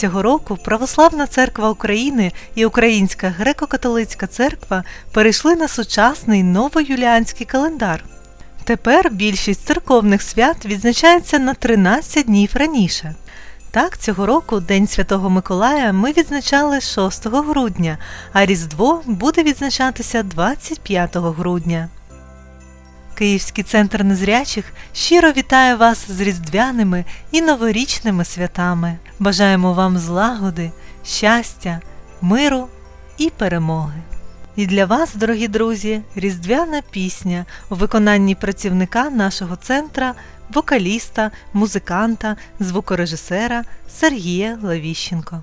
Цього року Православна церква України і Українська греко-католицька церква перейшли на сучасний новоюліанський календар. Тепер більшість церковних свят відзначається на 13 днів раніше. Так, цього року День Святого Миколая ми відзначали 6 грудня, а Різдво буде відзначатися 25 грудня. Київський центр незрячих щиро вітає вас з різдвяними і новорічними святами. Бажаємо вам злагоди, щастя, миру і перемоги. І для вас, дорогі друзі, різдвяна пісня у виконанні працівника нашого центра, вокаліста, музиканта, звукорежисера Сергія Лавіщенко.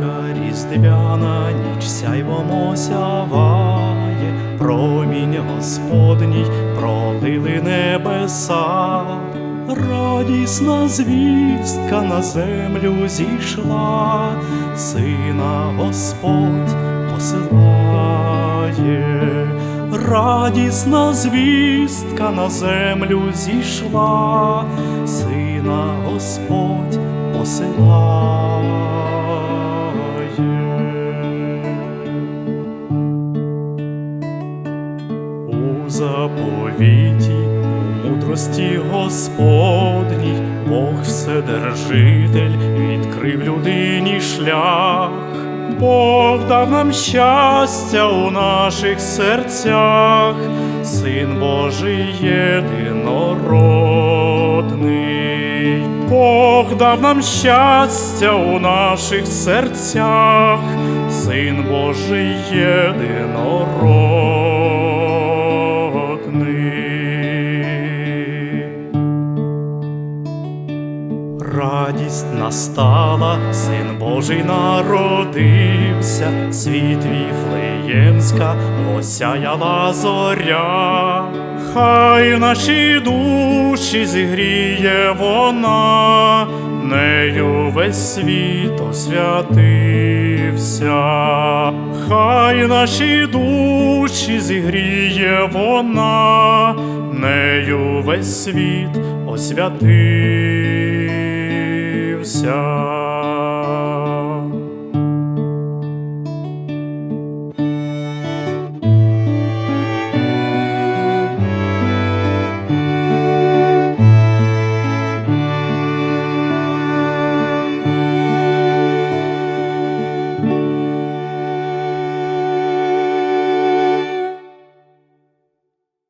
Зірка різдвяна, ніч сяйвом осяває, промінь Господній пролили небеса, радісна звістка на землю зійшла, сина Господь посилає, радісна звістка на землю зійшла, сина Господь посилає. Заповіті, мудрості Господній, Бог Вседержитель відкрив людині шлях. Бог дав нам щастя у наших серцях, Син Божий єдинородний. Бог дав нам щастя у наших серцях, Син Божий єдинородний. Радість настала, син Божий народився, світ віфлеємська осяяла зоря, хай наші душі зігріє вона, нею весь світ освятився, хай наші душі зігріє вона, нею весь світ освятився народився.